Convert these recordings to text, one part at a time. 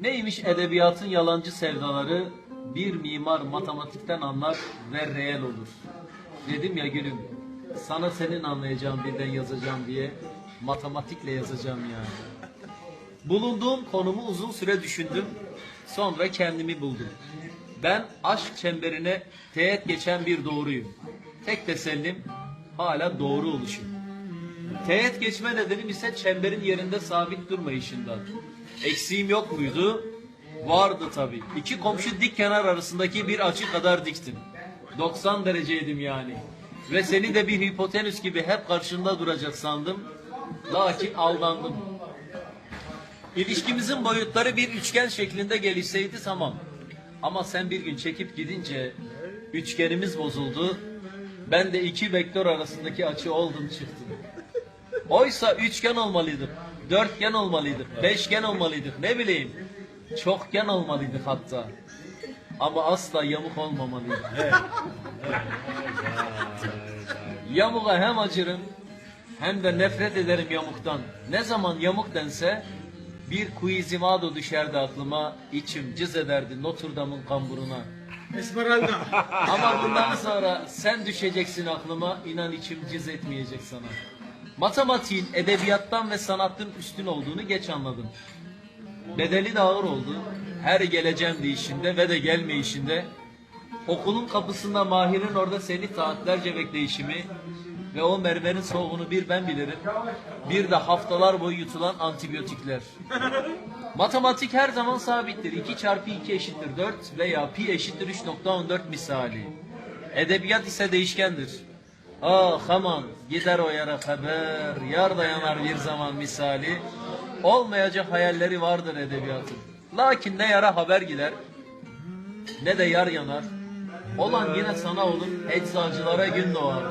Neymiş edebiyatın yalancı sevdaları? Bir mimar matematikten anlar ve reel olur. Dedim ya gülüm, sana senin anlayacağın birden yazacağım diye matematikle yazacağım yani. Bulunduğum konumu uzun süre düşündüm. Sonra kendimi buldum. Ben aşk çemberine teğet geçen bir doğruyum. Tek tesellim hala doğru oluşum. Teğet geçme nedenim ise çemberin yerinde sabit durmayışından. Eksiğim yok muydu? Vardı tabii. İki komşu dik kenar arasındaki bir açı kadar diktim. 90 dereceydim yani. Ve seni de bir hipotenüs gibi hep karşında duracak sandım. Lakin aldandım. İlişkimizin boyutları bir üçgen şeklinde gelişseydi tamam. Ama sen bir gün çekip gidince üçgenimiz bozuldu. Ben de iki vektör arasındaki açı oldum çıktım. Oysa üçgen olmalıydık, dörtgen olmalıydık, beşgen olmalıydık, ne bileyim. Çokgen olmalıydık hatta. Ama asla yamuk olmamalıydık. Yamuğa hem acırım hem de nefret ederim yamuktan. Ne zaman yamuk dense bir Quizimado düşerdi aklıma, içim cız ederdi Notre Dame'ın kamburuna. Esmeralda. Ama bundan sonra sen düşeceksin aklıma, inan içim cız etmeyecek sana. Matematiğin edebiyattan ve sanatın üstün olduğunu geç anladım. Bedeli de ağır oldu. Her geleceğim deyişinde ve de gelmeyişinde okulun kapısında Mahir'in orada seni saatlerce bekleyişimi ve o mermerin soğuğunu bir ben bilirim. Bir de haftalar boyu yutulan antibiyotikler. Matematik her zaman sabittir. 2 çarpı 2 eşittir 4 veya pi eşittir 3.14 misali. Edebiyat ise değişkendir. Ah aman gider o yara haber, yar da yanar bir zaman misali. Olmayacak hayalleri vardır edebiyatın. Lakin ne yara haber gider, ne de yar yanar. Olan yine sana olur, eczacılara gün doğar.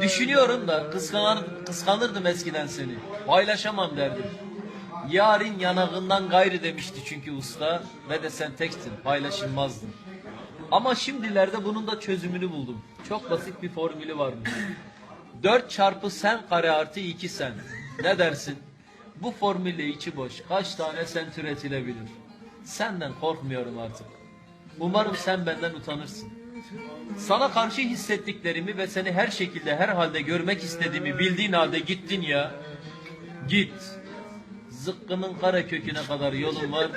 Düşünüyorum da kıskanır, kıskanırdım eskiden seni. Paylaşamam derdim. Yarın yanağından gayrı demişti çünkü usta ve de sen tekstin paylaşılmazdın. Ama şimdilerde bunun da çözümünü buldum. Çok basit bir formülü varmış. 4 çarpı sen kare artı 2 sen. Ne dersin? Bu formülle içi boş kaç tane sen türetilebilir? Senden korkmuyorum artık. Umarım sen benden utanırsın. Sana karşı hissettiklerimi ve seni her şekilde her halde görmek istediğimi bildiğin halde gittin ya. Git. Zıkkımın kara köküne kadar yolun var.